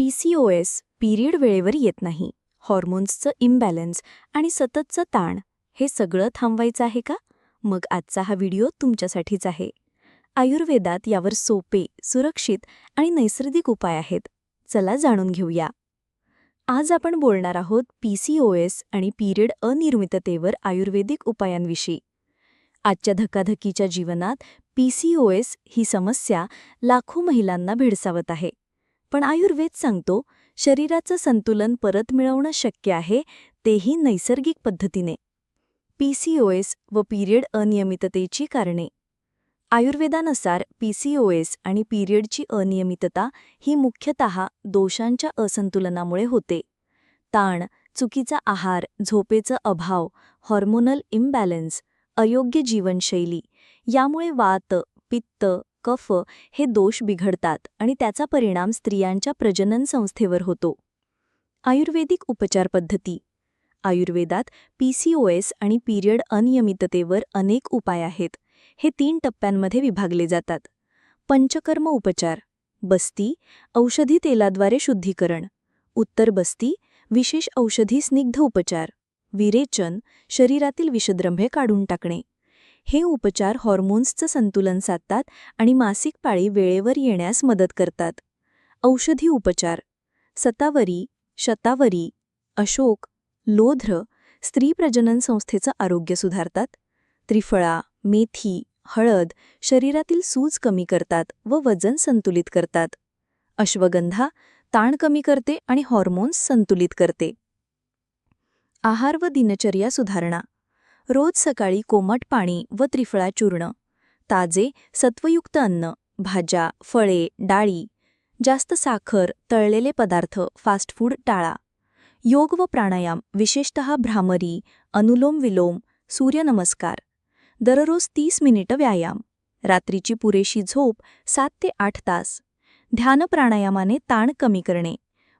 PCOS C period वेळेवर येत नाही. हॉर्मोन्सचं इम्बॅलन्स आणि सततचं ताण हे सगळं थांबवायचं आहे का? मग आजचा हा व्हिडिओ तुमच्यासाठीच आहे. आयुर्वेदात यावर सोपे सुरक्षित आणि नैसर्गिक उपाय आहेत. चला जाणून घेऊया. आज आपण बोलणार आहोत पीसीओएस आणि पिरियड अनिर्मिततेवर आयुर्वेदिक उपायांविषयी. आजच्या धकाधकीच्या जीवनात पीसीओएस ही समस्या लाखो महिलांना भेडसावत आहे. पण आयुर्वेद सांगतो शरीराचं संतुलन परत मिळवणं शक्य आहे तेही नैसर्गिक पद्धतीने. पीसीओएस व पिरियड अनियमिततेची कारणे. आयुर्वेदानुसार पीसीओएस आणि पिरियडची अनियमितता ही मुख्यतः दोषांच्या असंतुलनामुळे होते. ताण चुकीचा आहार झोपेचं अभाव हॉर्मोनल इम्बॅलन्स अयोग्य जीवनशैली यामुळे वात पित्त कफ हे दोष बिघडतात आणि त्याचा परिणाम स्त्रियांच्या प्रजनन संस्थेवर होतो. आयुर्वेदिक उपचार पद्धती. आयुर्वेदात पीसीओएस आणि पिरियड अनियमिततेवर अनेक उपाय आहेत. हे तीन टप्प्यांमध्ये विभागले जातात. पंचकर्म उपचार. बस्ती औषधी तेलाद्वारे शुद्धीकरण. उत्तर बस्ती विशेष औषधी स्निग्ध उपचार. विरेचन शरीरातील विषद्रंभे काढून टाकणे. हे उपचार हॉर्मोन्सचं संतुलन साधतात आणि मासिक पाळी वेळेवर येण्यास मदत करतात. औषधी उपचार. सतावरी शतावरी अशोक लोध्र स्त्री प्रजनन संस्थेचं आरोग्य सुधारतात. त्रिफळा मेथी हळद शरीरातील सूज कमी करतात व वजन संतुलित करतात. अश्वगंधा ताण कमी करते आणि हॉर्मोन्स संतुलित करते. आहार व दिनचर्या सुधारणा. रोज सकाळी कोमट पाणी व त्रिफळा चूर्ण ताजे सत्वयुक्त अन्न भाज्या फळे डाळी जास्त साखर तळलेले पदार्थ फास्ट फूड टाळा. योग व प्राणायाम विशेषतः भ्रामरी अनुलोम विलोम सूर्यनमस्कार. दररोज तीस मिनिटं व्यायाम. रात्रीची पुरेशी झोप सात ते आठ तास. ध्यान प्राणायामाने ताण कमी करणे.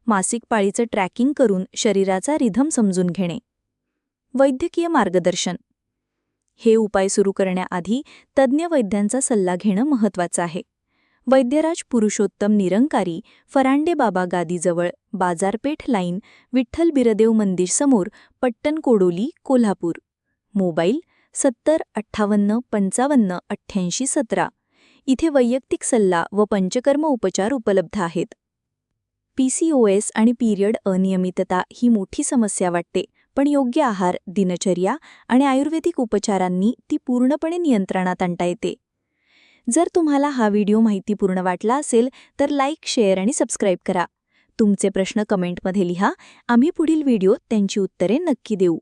मासिक पाळीचं ट्रॅकिंग करून शरीराचा रिधम समजून घेणे. वैद्यकीय मार्गदर्शन. हे उपाय सुरू करण्याआधी तज्ज्ञ वैद्यांचा सल्ला घेणं महत्त्वाचं आहे. वैद्यराज पुरुषोत्तम निरंकारी फरांडे बाबा गादीजवळ बाजारपेठ लाईन विठ्ठल बिरदेव मंदिर समोर पट्टण कोडोली कोल्हापूर. मोबाईल सत्तर अठ्ठावन्न पंचावन्न अठ्ठ्याऐंशी सतरा. इथे वैयक्तिक सल्ला व पंचकर्म उपचार उपलब्ध आहेत. पी आणि पिरियड अनियमितता ही मोठी समस्या वाटते. पण योग्य आहार दिनचर्या आणि आयुर्वेदिक उपचारांनी ती पूर्णपणे नियंत्रणात आणता येते. जर तुम्हाला हा व्हिडिओ माहितीपूर्ण वाटला असेल तर लाईक शेअर आणि सबस्क्राईब करा. तुमचे प्रश्न कमेंटमध्ये लिहा. आम्ही पुढील व्हिडिओ त्यांची उत्तरे नक्की देऊ.